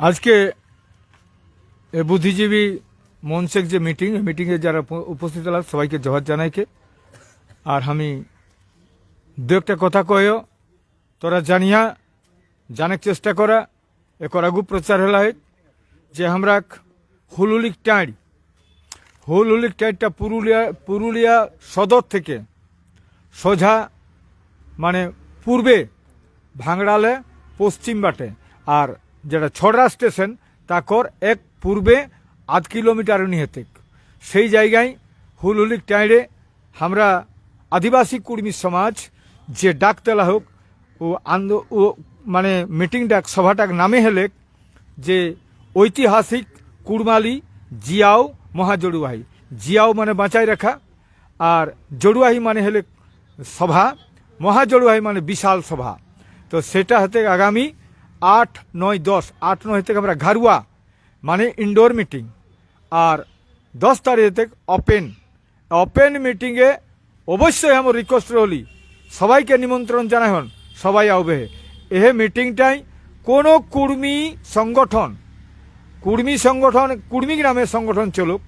আজকে এ বুদ্ধিজীবী মনসেক যে মিটিং মিটিংয়ে যারা উপস্থিত হলাম, সবাইকে জবাব জানাইকে। আর আমি দু একটা কথা কয়েও তোরা জানিয়া জানার চেষ্টা করা। একর আগু প্রচার হলা যে আমরা হুলুলিক টাঁড় হুলুলিক টাঁড়টা পুরুলিয়া পুরুলিয়া সদর থেকে সোজা মানে পূর্বে ভাঙড়ালে পশ্চিম বাটে। আর যেটা ছড়রা স্টেশন, তাকর এক পূর্বে আধ কিলোমিটার নিহেতে সেই জায়গায় হুলহুলিক টাইড়ে আমরা আদিবাসী কুর্মী সমাজ, যে ডাক তেলা হোক ও আন্দ, ও মানে মিটিং ডাক, সভা ডাক নামে হেলে যে ঐতিহাসিক কুড়মালি জিয়াও মহাজড়ুয়াহি জিয়াও মানে বাঁচাই রাখা, আর জড়ুয়াহি মানে হলে সভা মহাজড়ুয়াহি মানে বিশাল সভা। তো সেটা হতে আগামী আট নয় দশ, আট নয় থেকে আমরা ঘারুয়া মানে ইনডোর মিটিং আর দশ তারিখ থেকে ওপেন ওপেন মিটিংয়ে অবশ্যই আমার রিকোয়েস্ট রলি সবাইকে নিমন্ত্রণ জানাই হন, সবাই আবে এহে মিটিংটাই কোনো কুর্মী সংগঠন কুর্মী সংগঠন, কুর্মী গ্রামের সংগঠন চলুক,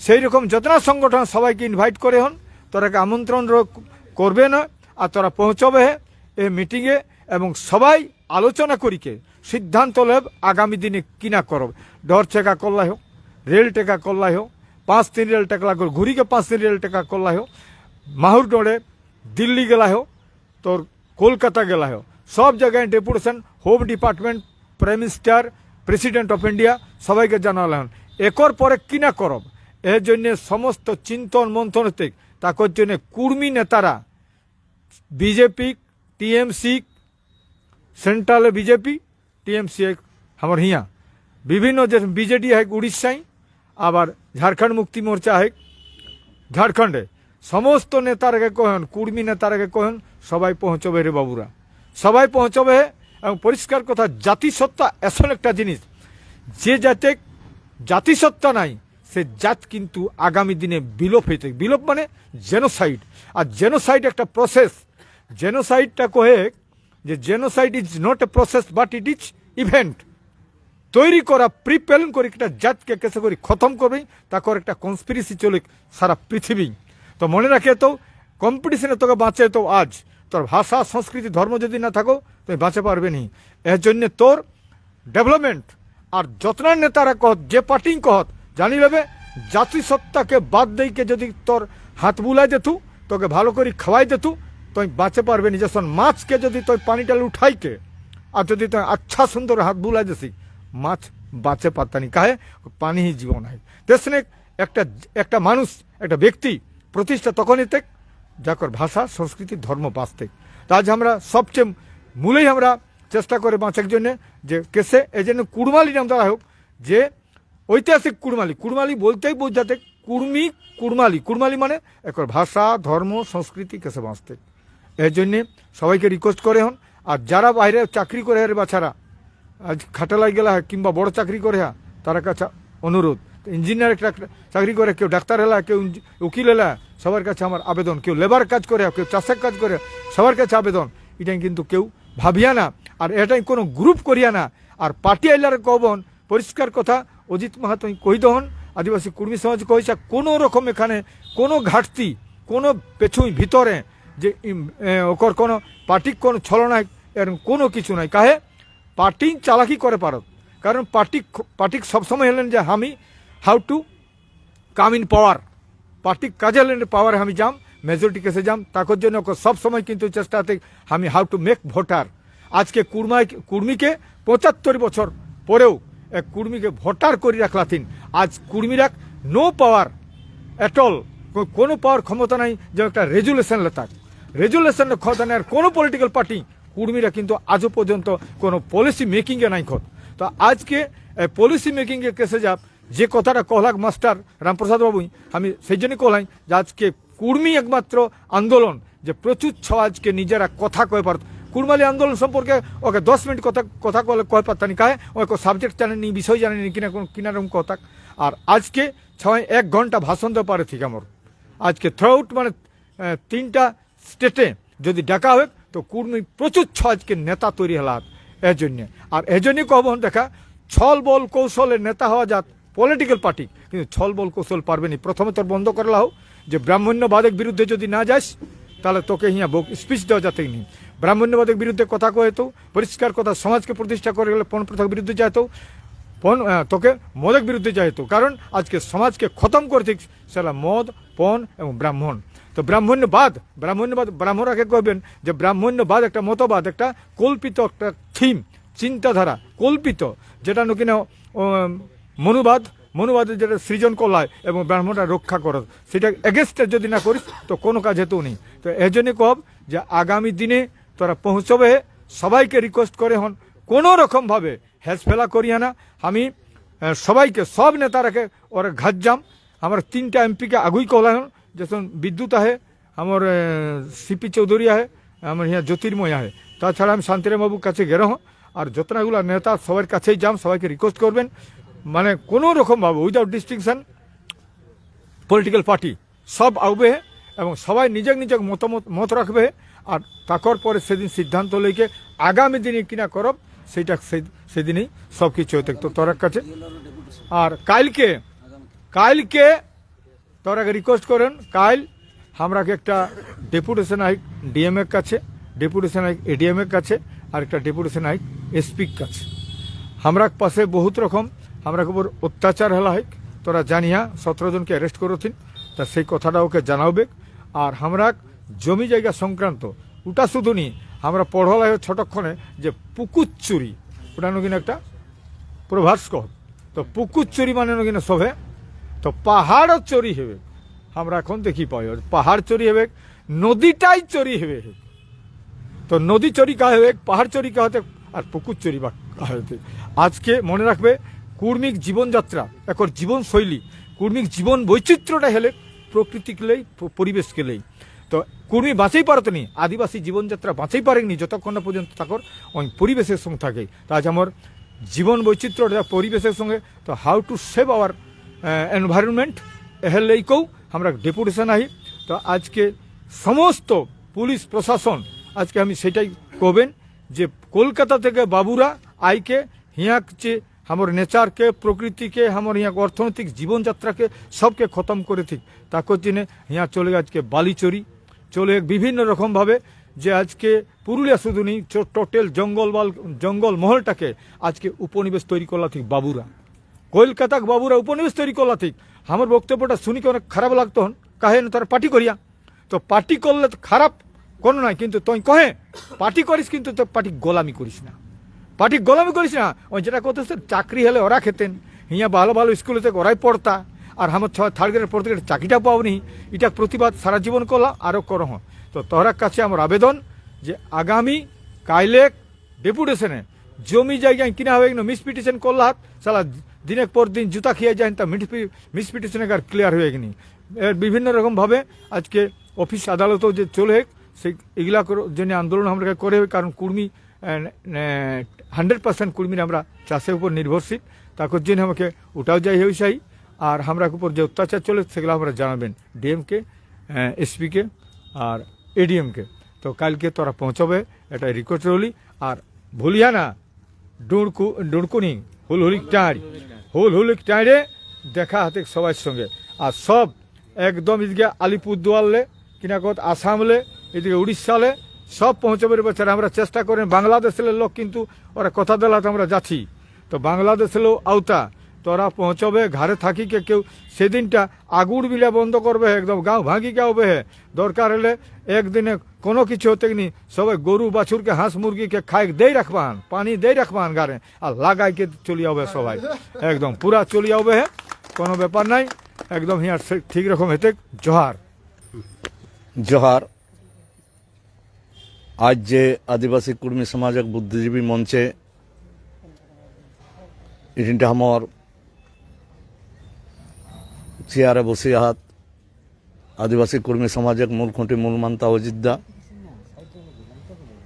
সেই রকম যতনা সংগঠন সবাইকে ইনভাইট করে হন তোরাকে আমন্ত্রণ করবে না, আর তোরা পৌঁছবে এ মিটিংয়ে এবং সবাই আলোচনা করিকে সিদ্ধান্ত লেব আগামী দিনে কিনা করব। ডর টেকা করলাই হোক, রেল টেকা করলাই হোক, পাঁচ তিন রেল টেকা করে ঘুরিকে পাঁচ তিন রেল টেকা করলাই হোক, মাহুর ডোড়ে দিল্লি গেলা হোক, তোর কলকাতা গেলা হোক। সব জায়গায় deputation, home department, prime minister, president of India, সবাইকে জানালাম একর পরে কিনা করব? এর জন্য সমস্ত চিন্তন মন্থন থেকে তাকর জন্য কুর্মী নেতারা, বিজেপি, টিএমসি সেন্ট্রালে বিজেপি, টিএমসি আমার হিয়া। বিভিন্ন যে বিজেডি হেক উড়িষ্যায়, আবার ঝাড়খণ্ড মুক্তি মোর্চা হেক ঝাড়খণ্ডে। সমস্ত নেতারাকে কহেন, কুর্মী নেতারাকে কহেন, সবাই পৌঁছবে রে বাবুরা। সবাই পৌঁছবে এবং পরিষ্কার কথা, জাতিসত্তা এমন একটা জিনিস। যে জাতে জাতিসত্তা নাই, সে জাত কিন্তু আগামী দিনে বিলোপ হইতে বিলোপ মানে জেনোসাইড আর জেনোসাইড একটা প্রসেস জেনোসাইডটা কহে যে genocide is not a process but it is event তৈরি করা প্রিপেলন করে একটা জাতকে কেসে করে খতম করবে তারপর একটা কনস্পিরেসি চলে সারা পৃথিবী। তো মনে রাখে তো কম্পিটিশনে তোকে বাঁচে তো আজ, তোর ভাষা, সংস্কৃতি, ধর্ম যদি না থাকো, তুমি বাঁচে পারবে নি। এর জন্য তোর ডেভেলপমেন্ট আর যত্নার নেতারা কহত, যে পার্টি কহত, জানি লেবে জাতিসত্তাকে বাদ দেইকে যদি তোর হাত বুলাই দেতু তোকে ভালো করে খাওয়াই দেতু তুই বাঁচে পারবে নি যখন মাছকে যদি তুই পানিটাল উঠাইকে, আর যদি তুই আচ্ছা সুন্দর হাত বুলাই দেছি মাছ বাঁচে পারতানি কাহে? পানি হি জীবন হয় দেশনে একটা একটা মানুষ, একটা ব্যক্তি প্রতিষ্ঠা তখনই তেক যাকর ভাষা, সংস্কৃতি, ধর্ম বাঁচতে। আজ আমরা সবচেয়ে মূলেই আমরা চেষ্টা করে বাঁচার জন্যে যে কেসে, এই জন্য কুড়মালি নাম দেওয়া হোক, যে ঐতিহাসিক কুড়মালি। কুড়মালি বলতেই বোঝাতে কুর্মি কুড়মালি। কুড়মালি মানে একর ভাষা, ধর্ম, সংস্কৃতি কেসে বাঁচতে। এর জন্যে সবাইকে রিকোয়েস্ট করে হন। আর যারা বাইরে চাকরি করে রে বাছারা, আজ খাটালাই গেলা হয় কিংবা বড় চাকরি করে হ্যাঁ তার কাছে অনুরোধ। ইঞ্জিনিয়ার একটা চাকরি করে, কেউ ডাক্তার এলা কেউ উকিল এলা সবার কাছে আমার আবেদন। কেউ লেবার কাজ করে কেউ চাষের কাজ করে সবার কাছে আবেদন। এটাই কিন্তু কেউ ভাবিয়া না। আর এটাই কোনো গ্রুপ করিয়া না। আর পার্টি আইলার কবন পরিষ্কার কথা, অজিত মাহাতো কই দহন আদিবাসী কুর্মী সমাজ কইছে কোনো রকম এখানে কোনো ঘাটতি, কোনো পেছুই ভিতরে যে ওকর কোনো পার্টিক কোনো ছলনায় এরকম কোনো কিছু নাই। কাহে? পার্টি চালাকি করে পারত কারণ পার্টি পার্টি সবসময় হলেন যে আমি how to come in power party কাজে হলেন পাওয়ার আমি যাম মেজরিটি কেসে যাম, তাকর জন্য ওকে সবসময় কিন্তু চেষ্টাতে আমি হাউ টু মেক ভোটার আজকে কুর্মায় কুর্মীকে পঁচাত্তর বছর পরেও এক কুর্মীকে ভোটার করে রাখলাতিন। আজ কুর্মীরা নো পাওয়ার অ্যাট অল কোনো পাওয়ার ক্ষমতা নাই, যে একটা রেজুলেশন লেতাক। রেজুলেশন নেই আর কোনো পলিটিক্যাল পার্টি কুর্মীরা কিন্তু আজও পর্যন্ত কোনো পলিসি মেকিংয়ে নাই খত তো আজকে পলিসি মেকিংয়ে কেসে যাব যে কথাটা কহলাক মাস্টার রামপ্রসাদ বাবুই, আমি সেই জন্যই কহলাই যে আজকে কুর্মী একমাত্র আন্দোলন, যে প্রচুর ছ আজকে নিজেরা কথা কয়ে পারত। কুড়মালি আন্দোলন সম্পর্কে ওকে দশ মিনিট কথা কথা কলে, কয়ে পারতানি কাহে? ওকে সাবজেক্ট জানেনি বিষয় জানেনি কিনা কোনো কিনারকম কথা। আর আজকে ছয় এক ঘণ্টা ভাষণ দিতে পারে ঠিক আমার। আজকে থ্রুআউট মানে তিনটা স্টেটে যদি ডাকা হয়, তো কুর্মী প্রচুর ছ আজকে নেতা তৈরি হলাত এর জন্য আর এজন্যই কব, দেখা ছল বল কৌশলের নেতা হওয়া যাক পলিটিক্যাল পার্টি কিন্তু ছল বল কৌশল পারবে না। প্রথমে তোর বন্ধ করে লাও, যে ব্রাহ্মণ্যবাদের বিরুদ্ধে যদি না যাস, তাহলে তোকে হিয়া স্পিচ দেওয়া যাতে নি ব্রাহ্মণ্যবাদের বিরুদ্ধে কথা কয়ে তো, পরিষ্কার কথা, সমাজকে প্রতিষ্ঠা করে গেলে পণ প্রথার বিরুদ্ধে যায় তো, পণ তোকে মদের বিরুদ্ধে যায় তো। কারণ আজকে সমাজকে খতম করতে সেটা মদ পণ এবং ব্রাহ্মণ। তো ব্রাহ্মণ্যবাদ ব্রাহ্মণ্যবাদ ব্রাহ্মণরাকে কহবেন যে ব্রাহ্মণ্যবাদ একটা মতবাদ, একটা কল্পিত একটা থিম, চিন্তাধারা কল্পিত, যেটা নাকি না মনুবাদ মনুবাদের যেটা সৃজন কলায় এবং ব্রাহ্মণরা রক্ষা করো। সেটা এগেনস্টে যদি না করিস, তো কোনো কাজ হেতু নেই। তো এই জন্যই কব যে আগামী দিনে তোরা পৌঁছবে, সবাইকে রিকোয়েস্ট করে হন, কোনো রকমভাবে হেসফেলা করিয়া না। আমি সবাইকে, সব নেতারাকে ওরা আমার তিনটা এমপিকে আগুই কলাম যেমন বিদ্যুৎ আহে, আমার সিপি চৌধুরী আহে, আমার ইয়া জ্যোতির্ময় আহে। তাছাড়া আমি শান্তিরাম বাবুর কাছে গেরো হন আর যতনাগুলো নেতা সবার কাছেই যাম, সবাইকে রিকোয়েস্ট করবেন। মানে কোনো রকমভাবে উইদাউট ডিস্টিংশন পলিটিক্যাল পার্টি সব আউবে এবং সবাই নিজের নিজের মতামত, মত রাখবে আর তাকর পরে সেদিন সিদ্ধান্ত লইকে আগামী দিনে কিনা করব, সেইটা সেই- সেদিনই সব কিছু হতে তো তোরার কাছে। আর কালকে কালকে তোরাকে রিকোয়েস্ট করেন। কাল আমরাকে একটা ডেপুটেশন আই ডিএম এর কাছে ডেপুটেশন আইক এডিএম এর কাছে, আর একটা ডেপুটেশন আই এসপির কাছে। আমরা পাশে বহুত রকম, আমরা উপর অত্যাচার হেলা হয়। তোরা জানিয়া সতেরো জনকে অ্যারেস্ট করেছেন, তা সেই কথাটা ওকে জানাবে আর আমরা জমি জায়গা সংক্রান্ত, ওটা শুধু নি আমরা পড়লা হয় ছোটক্ষণে যে পুকুর চুরি, ওটা নাকি একটা প্রভাস কহ তো পুকুর চুরি মানে নাকি না সবে তো পাহাড়ও চুরি হবে। আমরা এখন দেখি পাই পাহাড় চুরি হবে, নদীটাই চুরি হবে। তো নদী চুরি কা হবে, পাহাড় চুরি কা হতে, আর পুকুর চুরি বা হতে। আজকে মনে রাখবে, কুর্মিক জীবনযাত্রা, একর জীবনশৈলী, কুর্মিক জীবন বৈচিত্র্যটা হেলে প্রকৃতি কেলেই প- পরিবেশ কেলেই তো কুর্মি বাঁচাই পারত নি, আদিবাসী জীবনযাত্রা বাঁচাই পারেনি যতক্ষণ না পর্যন্ত তাকর ওই পরিবেশের সঙ্গে থাকে। তো আজ আমার জীবন বৈচিত্র্যটা পরিবেশের সঙ্গে, তো how to save our environment এহেলেইকেও আমরা ডেপুটেশন আহি, তো আজকে সমস্ত পুলিশ প্রশাসন, আজকে আমি সেটাই কবেন যে কলকাতা থেকে বাবুরা, আইকে, হিয়াক যে আমার নেচারকে, প্রকৃতিকে আমার হিয়াক অর্থনৈতিক জীবনযাত্রাকে, সবকে খতম করে ঠিক তাকর জন্য হিয়া চলে আজকে বালি চুরি চলে বিভিন্ন রকমভাবে যে আজকে পুরুলিয়া শুধু নেই, টোটাল জঙ্গল জঙ্গল মহলটাকে আজকে উপনিবেশ তৈরি করলা ঠিক বাবুরা। কলকাতা বাবুরা উপনিবেশ তৈরি করলা ঠিক আমার বক্তব্যটা শুনি কি অনেক খারাপ লাগতো কাহে না তারা পার্টি করিয়া। তো পার্টি করলে তো খারাপ কোনো নয় কিন্তু তুই কহে, পার্টি করিস কিন্তু তো পার্টি গোলামি করিস না। পার্টি গোলামি করিস না, ওই যেটা করতেছে চাকরি হলে ওরা খেতেন। হিয়া ভালো ভালো স্কুলে থেকে ওরাই পড়তা। আর আমার ছয় থার্ড গ্রেড পড়তে গেলে চাকরিটা পাওনি। এটা প্রতিবাদ সারা জীবন করলাম আরও করহ। তো তোহরার কাছে আমার আবেদন যে আগামী কাইলে ডেপুটেশনে জমি জায়গায় কিনা হবে মিস পিটিশন করলা সালা দিনের পর দিন জুতা খেয়ে যায়, তা মিস পিটিশনে আর ক্লিয়ার হয়ে গেনি। এর বিভিন্ন রকমভাবে আজকে অফিস আদালতেও যে চলে সেই এগুলা জন্য আন্দোলন আমরা করে কারণ কুর্মী হান্ড্রেড পার্সেন্ট কুর্মীর আমরা চাষের উপর নির্ভরশীল। তার জন্য আমাকে ওটাও যাই হয়ে চাই আর আমরা উপর যে অত্যাচার চলে, সেগুলো আমরা জানাবেন ডিএমকে এসপিকে আর এডিএমকে তো কালকে তোরা পৌঁছবে এটা রিকোয়েস্ট রলি আর ভুলিয়া না ডুড়কু ডুড়কুনি হুল হুলিক টাঁড় হুল হুল টাইড়ে দেখা হাতে সবার সঙ্গে। আর সব একদম এদিকে আলিপুরদুয়ারলে কিনা কত আসামলে, এদিকে উড়িষ্যালে, সব পৌঁছাবার বছর আমরা চেষ্টা করেন, বাংলাদেশের লোক কিন্তু ওরা কথা দিলাতে আমরা যাচ্ছি। তো বাংলাদেশের আওতা। তোরা পৌঁছবে, ঘরে থাকি কে কেউ সেদিনটা আগুন বিলে বন্ধ করবে, একদম গাঁও ভাঙি কে হবে দরকার হলে একদিনে কোনো কিছু হতে নি সবাই গরু বাছুরকে, হাঁস মুরগিকে খাই দেই রাখবান, পানি দেই রাখবান গারে আর লাগাইকে চলি হবে সবাই। একদম পুরা চলি হবে কোনো ব্যাপার নাই, একদম হিয়ার ঠিক রকম হেতে জোহার। জোহার, আজ যে আদিবাসী কর্মী সমাজক বুদ্ধিজীবী মঞ্চে এদিনটা আমার চেয়ারে বসে হাত আদিবাসী কর্মী সমাজক মূল খুঁটি, মূল মান্তা অযোধ্যা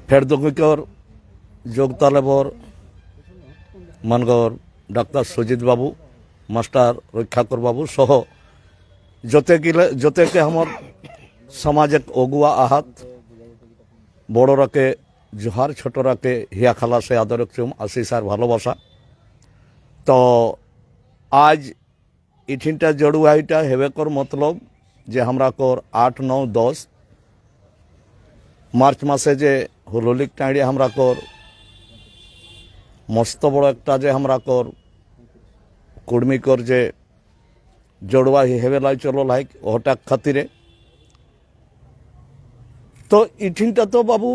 ফের দক্ষিকর যোগতালেবর মানগর ডাক্তার সজিত বাবু, মাস্টার রক্ষাকর বাবু সহ যতে গেলে যতেকে আমার সমাজক অগুয়া আহাত। বড়রাকে জোহার, ছোটরাকে হিয়া খালাসে আদরক চুম আশিস আর ভালোবাসা। তো আজ ইঠিনটা জড়ুয়াইটা হেবেকর মতলব যে আমরা কর আট, নौ, দশ। মার্চ মাসে যে হুলুলিক টাঁড়ি আমরা কর, মস্ত বড় একটা যে আমরা কর কুর্মিকর যে জড়ুয়া হেবেলাই চলো লাইক ওটা খাতিরে। তো ইঠিনটা তো বাবু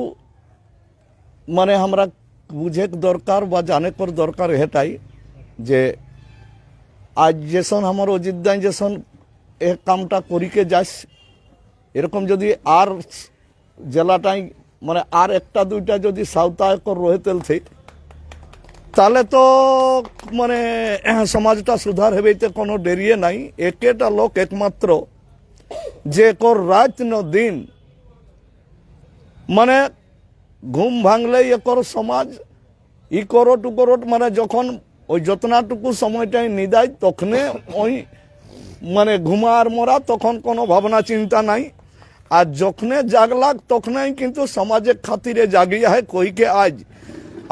মানে আমরা বুঝে দরকার বা জানে কর দরকার হেটাই যে আজ যেসন আমার দাই যেসন এ কামটা করিকে যাস, এরকম যদি আর জেলাটাই মানে আর একটা দুইটা যদি সাউতায়কর রয়ে তেলছে, তাহলে তো মানে সমাজটা সুধার হেবেতে কোনো ডেরিয়ে নাই। একেটা লোক একমাত্র যে কর রাত ন দিন মানে ঘুম ভাঙলে একর সমাজ, ই করট উ করট মানে যখন ওই যতনাটুকু সময়টাই নিদায় তখনে ওই মানে ঘুমার মরা, তখন কোনো ভাবনা, চিন্তা নাই। আর যখনে জাগলাক তখনই কিন্তু সমাজের খাতিরে জাগিয়া হয় কইকে আজ।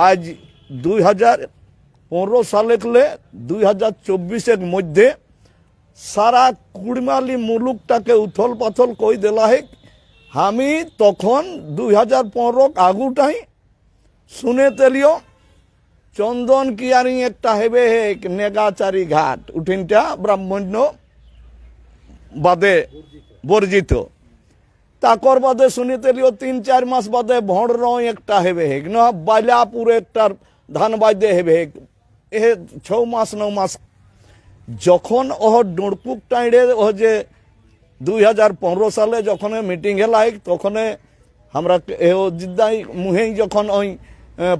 আজ দুই হাজার পনেরো সালেকলে দুই হাজার চব্বিশের মধ্যে সারা কুড়মালি মুলুকটাকে উথল পাথল কই দেলা হেক আমি তখন দুই হাজার পনেরো আগুটাই শুনে তেলিও চন্দন কিয়ারি একটা হেবে? হেক নেগাচারি ঘাট। উঠিনটা ব্রাহ্মণ্য বাদে বর্জিত। তাকর বাদে শুনি তেলিও তিন চার মাস বাদে ভড় রয় একটা হেবে। হেক না বাইলাপুর একটা ধান বাইদে হেবে। হেক এ ছ মাস, ন মাস। যখন ওহ ডুড়কুক টাইড়ে ও যে দুই হাজার পনেরো সালে যখন মিটিং হেলাই তখন আমরা জিদ্দাই মুহেই যখন ওই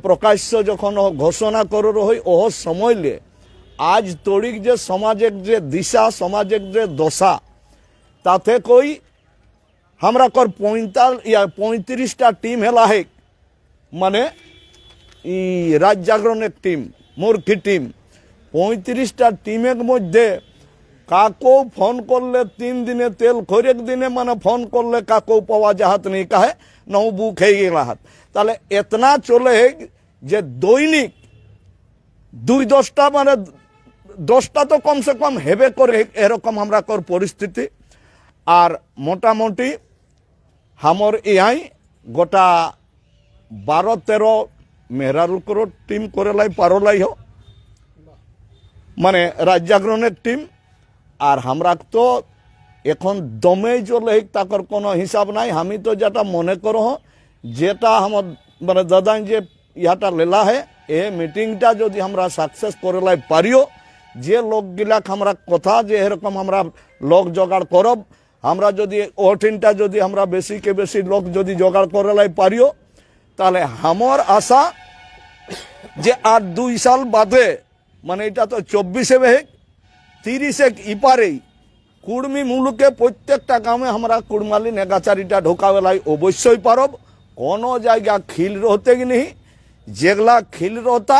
প্রকাশ্য যখন ঘোষণা করে রই ওহ সময়লে আজ তড়িক যে সমাজের যে দিশা সমাজের যে দশা, তাতে কই আমরা কর পঁয়তাল ইয়া, পঁয়ত্রিশটা টিম হেলা হেক। মানে ই রাজ জাগরণের টিম, মূর্খী টিম। পঁয়ত্রিশটা টিমের মধ্যে কাকো ফোন করলে তিন দিনে তেল খরেক দিনে মানে ফোন করলে কাকো পাওয়া যাহাত নেই কাহে, নৌ বুক হয়ে গেল হাত তাহলে এতনা চলে যে দৈনিক দুই দশটা মানে দশটা তো কমসে কম হেবে করে এরকম আমরা কর পরিস্থিতি। আর মোটামুটি হামর ইহাই গোটা বারো তেরো মেহরারুল করো টিম করে লাই পারলাই হোক মানে রাজ জাগরণের টিম। আর আমরা তো এখন দমে চলে, তাকর কোনো হিসাব নাই। আমি তো যেটা মনে করো যেটা আমার মানে দাদা যে ইহাটা লেলা হে, এ মিটিংটা যদি আমরা সাকসেস করে লাই পারিও, যে লোকগুলাক আমরা কথা যে এরকম আমরা লোক জোগাড় করব আমরা যদি ওটিনটা যদি আমরা বেশি কে বেশি লোক যদি জোগাড় করে লাই পারিও, তাহলে আমার আশা যে আর দুই সাল বাদে মানে এটা তো চব্বিশে বেহেক তিরিশে ইপারেই কুড়মি মুলুকে প্রত্যেকটা গ্রামে আমরা কুড়মালি নেগাচারিটা ঢোকাবেলাই অবশ্যই পারব। কোনো জায়গা খিল রহতে নেই যেগুলা খিল রহতা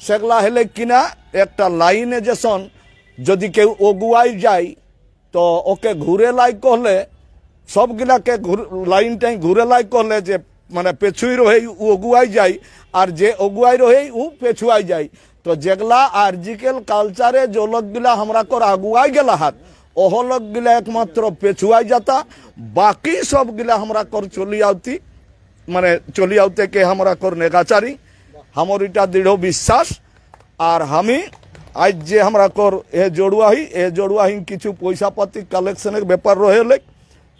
সেগুলা হলে কিনা একটা লাইনে যেসন যদি কেউ অগুয়াই যায় তো ওকে ঘুরে লাই করলে সবগুলাকে লাইনটাই ঘুরে লাই করলে যে মানে পেছুই রহে উ অগুয়াই যায় আর যে অগুয়াই রহে উ পেছুয়াই যায় তো যেগুলা আর্জিক্যাল কালচারে যে লোকগুলা আমরা কর আগুয়াই গেলা হাত ওহ লোকগুলা একমাত্র পেছুয়াই যাতা বাকি সবগুলা আমরা কর চলি আওতি মানে চলি আওতে কে আমরা কর নেগাচারি আমার এটা দৃঢ় বিশ্বাস, আর আমি আজ যে আমরা কর এ জড়ুয়াহি এ জড়ুয়াহি কিছু পয়সা পাতি কালেকশনের ব্যাপার রহেলে,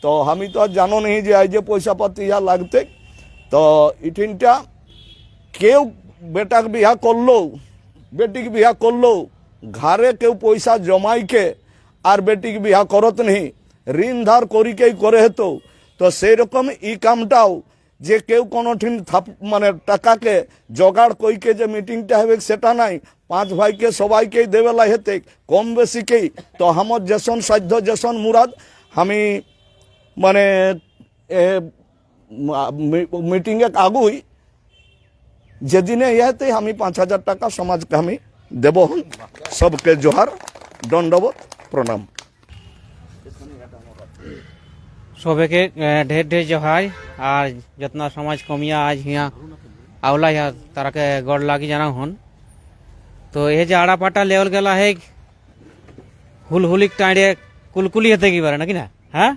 তো আমি তো আর জানো নেই যে আজ যে পয়সা পাতি ইহা লাগতে, তো ইঠিনটা কেউ বেটাক বিহা করল, বেটিক বিহা করল ঘরে কেউ পয়সা জমাইকে আর বেটিক বিহা করত নেই, ঋণ ধার করিকেই করে হেতো, তো সেই রকম ই কামটাও যে কেউ কোনো ঠিন থাপ মানে টাকাকে জোগাড় কইকে যে মিটিংটা হবে সেটা নাই। পাঁচ ভাইকে সবাইকেই দেবেলা হেতে কম বেশিকেই। তো আমার যেসন সাধ্য যেসন মুরাদ, আমি মানে মিটিংয়ে আগুই। যেদিনে ইহাতে আমি পাঁচ হাজার টাকা সমাজকে আমি দেব। সবকে জোহার দণ্ডবত প্রণাম। সবেকে ঢের ঢের জহাই। আর যতনা সমাজ কমিয়া আজ হিয়া আওলা হিয়া তারাকে গড় লাগি জানা হন। তো এই যে আড়াপাটা লেওল গেলা হেক হুলহুলিক টাঁড়ে কুলকুলি হতে কি পারে, নাকি না? হ্যাঁ?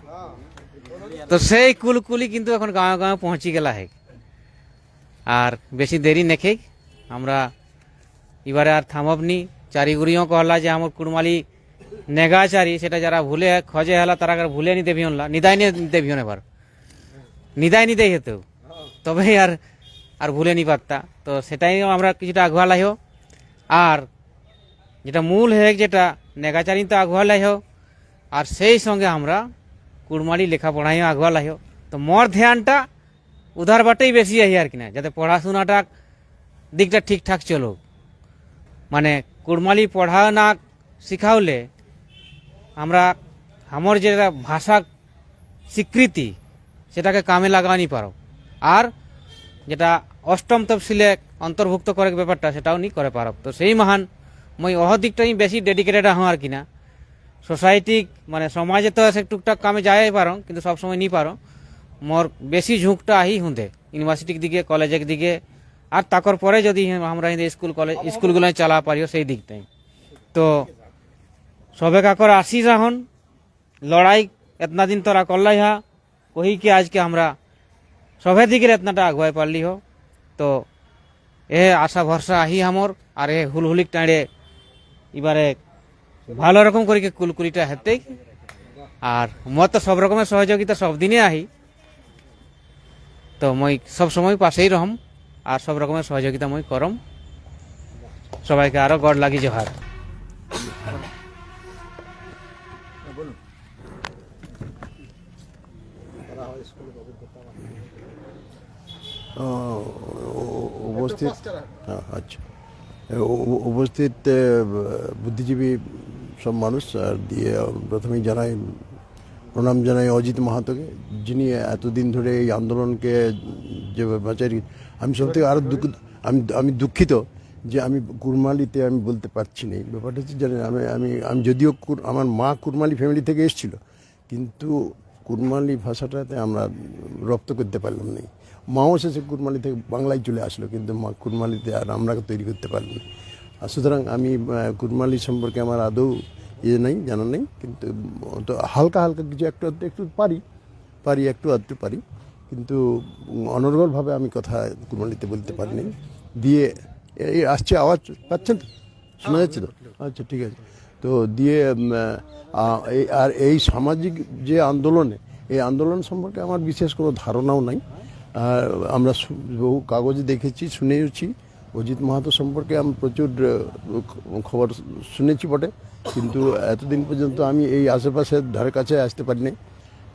তো সেই কুলকুলি কিন্তু এখন গাঁয়ে গাঁয়ে পৌঁছি গেলা হেক আর বেশি দেরি নেখে আমরা এবারে আর থামবনি। চারিগুড়িও কহলা যে আমার কুড়মালি নেগা চারি সেটা যারা ভুলে খজে হেলা, তারা ভুলে নিতে ভিয়নলা নিদায় নিতে ভিয়ন এবার। নিদায় নিতেই হতো। তবে আর আর ভুলে নি পারতা তো সেটাই আমরা কিছুটা আগুয়া লাইও আর যেটা মূল হেক যেটা, নেগাচারি তো আগুয়া লাইও আর সেই সঙ্গে আমরা কুড়মালি লেখাপড়াইও আগুয়া লাইও তো মোর ধ্যানটা উধার বাটেই বেশি আহি আর কিনা যাতে পড়াশোনাটা দিকটা ঠিকঠাক চলুক। মানে কুড়মালি পড়া না শিখাওলে আমরা আমার যেটা ভাষা স্বীকৃতি, সেটাকে কামে লাগানি পারো। আর যেটা অষ্টম তফসিলে অন্তর্ভুক্ত করে ব্যাপারটা, সেটাও নি করে পারো। তো সেই মহান, মই অহ দিকটাই বেশি ডেডিকেটেড হও আর কিনা সোসাইটি মানে সমাজে তো সে টুকটাক কামে যাই পারো, কিন্তু সবসময় নি পারো। মোর বেশি ঝুঁকটা আহি হুঁদে, ইউনিভার্সিটির দিকে, কলেজের দিকে। আর তাকর পরে যদি আমরা স্কুল কলেজ স্কুলগুলো চালা পারিও সেই দিকটাই। তো সবে কাকর আসি যখন লড়াই এতনা দিন তোরা করলাই হা। কহি কি আজকে আমরা সবে দিকে এতনাটা আগুয়াই পারলি হো। তো এ আশা ভরসা আহি আমর আর এ হুলহুলিক টাঁড়ে এবারে ভালো রকম করে কি কুলকুলিটা হেতেই। আর মত তো সব রকমের সহযোগিতা সব দিনে আহি। তো মই সব সময় পাশেই রহম আর সব রকমের সহযোগিতা মই করম। সবাইকে আরও গড় লাগি জোহার। উপস্থিত আচ্ছা। উপস্থিত বুদ্ধিজীবী সব মানুষ আর দিয়ে প্রথমেই জানাই প্রণাম জানাই অজিত মাহাতোকে যিনি এতদিন ধরে এই আন্দোলনকে যে বাঁচাই আমি সব থেকে আরও দুঃখ আমি আমি দুঃখিত যে আমি কুরমালিতে আমি বলতে পারছি না। এই ব্যাপারটা হচ্ছে জানেন আমি আমি আমি যদিও আমার মা কুরমালি ফ্যামিলি থেকে এসেছিল কিন্তু কুরমালি ভাষাটাতে আমরা রপ্ত করতে পারলাম না। মাও শেষে কুরমালি থেকে বাংলায় চলে আসলো, কিন্তু মা কুরমালিতে আর আমরা তৈরি করতে পারলাম না। আর সুতরাং আমি কুরমালি সম্পর্কে আমার আদৌ ইয়ে নেই, জানা নেই, কিন্তু তো হালকা হালকা কিছু একটু আধটু, একটু পারি পারি, একটু আধটু পারি, কিন্তু অনর্গলভাবে আমি কথা কুরমালিতে বলতে পারিনি। দিয়ে এই আসছে আওয়াজ, পাচ্ছেন? তো শোনা যাচ্ছে তো? আচ্ছা ঠিক আছে। তো দিয়ে আর এই সামাজিক যে আন্দোলনে, এই আন্দোলন সম্পর্কে আমার বিশেষ কোনো ধারণাও নাই। আমরা বহু কাগজে দেখেছি, শুনেওছি। অজিত মাহাতো সম্পর্কে আমি প্রচুর খবর শুনেছি বটে। কিন্তু এতদিন পর্যন্ত আমি এই আশেপাশের ধারে কাছে আসতে পারিনি।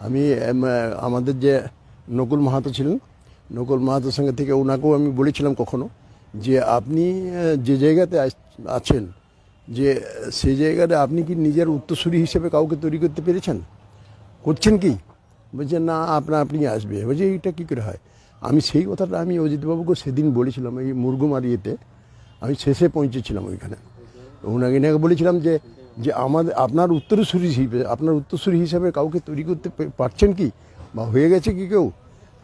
আমি আমাদের যে নকুল মাহাতো ছিলেন, নকুল মাহাতোর সঙ্গে থেকে ওনাকেও আমি বলেছিলাম কখনো যে আপনি যে জায়গাতে আছেন, যে সেই জায়গাতে আপনি কি নিজের উত্তরসূরি হিসেবে কাউকে তৈরি করতে পেরেছেন? করছেন কি? বলছে না আপনা আপনি আসবে। বলছে এইটা কী করে হয়? আমি সেই কথাটা আমি অজিতবাবুকে সেদিন বলেছিলাম এই মুরগুমার ইয়েতে আমি শেষে পৌঁছেছিলাম ওইখানে। ওনাকে নাকি বলেছিলাম যে যে আমাদের আপনার উত্তরসূরি হিসেবে আপনার উত্তরসূরি হিসেবে কাউকে তৈরি করতে পারছেন কি? বা হয়ে গেছে কি কেউ?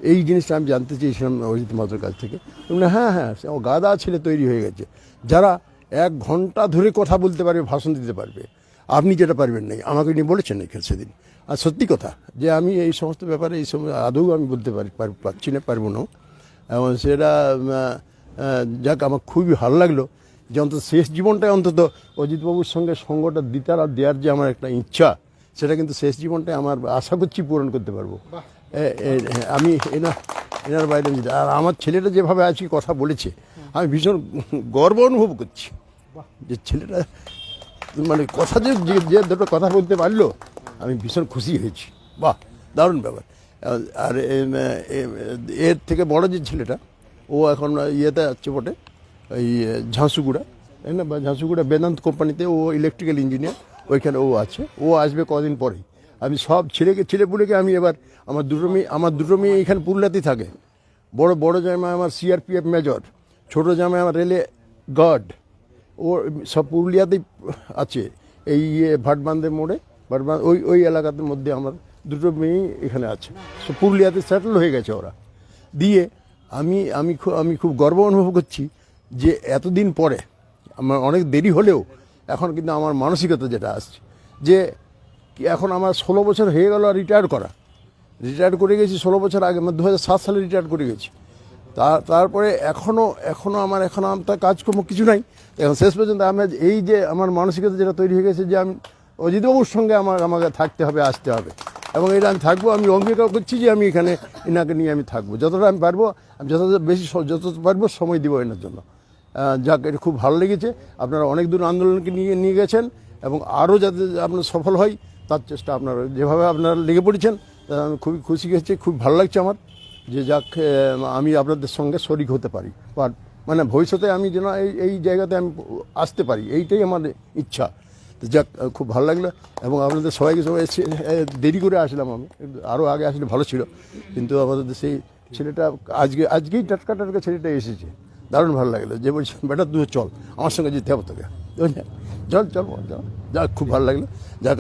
এই জিনিসটা আমি জানতে চেয়েছিলাম অজিত মাত্র কাছ থেকে। বললেন, হ্যাঁ হ্যাঁ ও গাদা ছেলে তৈরি হয়ে গেছে। যারা এক ঘণ্টা ধরে কথা বলতে পারবে ভাষণ দিতে পারবে। আপনি যেটা পারবেন নাই আমাকে নিয়ে বলেছেন এখানে সেদিন। আর সত্যি কথা যে আমি এই সমস্ত ব্যাপারে এই সময় আদৌ আমি বলতে পারি পার- পারছি না পারব না। এবং সেটা যাক আমার খুবই ভালো লাগল যে অন্তত শেষ জীবনটায় অন্তত অজিতবাবুর সঙ্গে সঙ্গটা দিতার আর দেওয়ার যে আমার একটা ইচ্ছা সেটা কিন্তু শেষ জীবনটায় আমার আশা করছি পূরণ করতে পারব। আমি এনার এনার বাইরে আর আমার ছেলেটা যেভাবে আজকে কথা বলেছে আমি ভীষণ গর্ব অনুভব করছি। যে ছেলেটা মানে কথা যে- যে দুটো কথা বলতে পারল আমি ভীষণ খুশি হয়েছি। বাহ, দারুণ ব্যাপার। আর- এর থেকে বড় যে ছেলেটা, ও এখন ইয়েতে আছে বটে, এই ঝাঁসুগুড়া, তাই না? বা ঝাঁসুগুড়া বেদান্ত কোম্পানিতে ও ইলেকট্রিক্যাল ইঞ্জিনিয়ার ওইখানে ও আছে। ও আসবে কদিন পরেই। আমি সব ছেলেকে ছেলেপুলেকে আমি এবার, আমার দুটো মেয়ে, আমার দুটো মেয়ে এখানে পুরুলিয়াতেই থাকে। বড় বড় জামাই আমার সিআরপিএফ মেজর ছোট জামাই আমার রেলে গার্ড ও সব পুরুলিয়াতেই আছে। এই ইয়ে ভাটবান্ধের মোড়ে ভাটবান্ধ ওই ওই এলাকার মধ্যে আমার দুটো মেয়েই এখানে আছে। সব পুরুলিয়াতে সেটেল হয়ে গেছে ওরা। দিয়ে আমি আমি খুব আমি খুব গর্ব অনুভব করছি যে এতদিন পরে, আমার অনেক দেরি হলেও এখন কিন্তু আমার মানসিকতা যেটা আসছে, যে এখন আমার ষোলো বছর হয়ে গেল রিটায়ার করা। রিটায়ার করে গেছি ষোলো বছর আগে মানে দু সালে রিটায়ার করে গেছি। তা, তারপরে এখনও এখনও আমার এখনও আমার কাজকর্ম কিছু নাই। এখন শেষ পর্যন্ত আমি এই যে, আমার মানসিকতা যেটা তৈরি হয়ে গেছে যে আমি অজিতবাবুর সঙ্গে আমার, আমাকে থাকতে হবে, আসতে হবে। এবং এটা আমি থাকব, আমি অঙ্গীকার করছি যে আমি এখানে এনাকে নিয়ে আমি থাকব। যতটা আমি পারব, আমি যতটা বেশি যতটা পারব সময় দিব এনার জন্য। যাক, এটা খুব ভালো লেগেছে। আপনারা অনেক দূর আন্দোলনকে নিয়ে নিয়ে গেছেন এবং আরও যাতে আপনার সফল হয়, তার চেষ্টা আপনারা, যেভাবে আপনারা লেগে পড়েছেন আমি খুবই খুশি হয়েছে, খুব ভালো লাগছে আমার। যে যাক আমি আপনাদের সঙ্গে শরিক হতে পারি। মানে ভবিষ্যতে আমি যেন এই এই জায়গাতে আমি আসতে পারি, এইটাই আমার ইচ্ছা। যাক খুব ভালো লাগল। এবং আপনাদের সবাইকে সবাই দেরি করে আসলাম আমি আরও আগে আসলে ভালো ছিল। কিন্তু আমাদের সেই ছেলেটা, আজকে, আজকেই টাটকা টাটকা ছেলেটা এসেছে। দারুণ ভালো লাগল। যে বলছি, বেটা, তুই চল, আমার সঙ্গে যেতে হবে তোকে। চল চল চল। যাক, খুব ভালো লাগল। যাক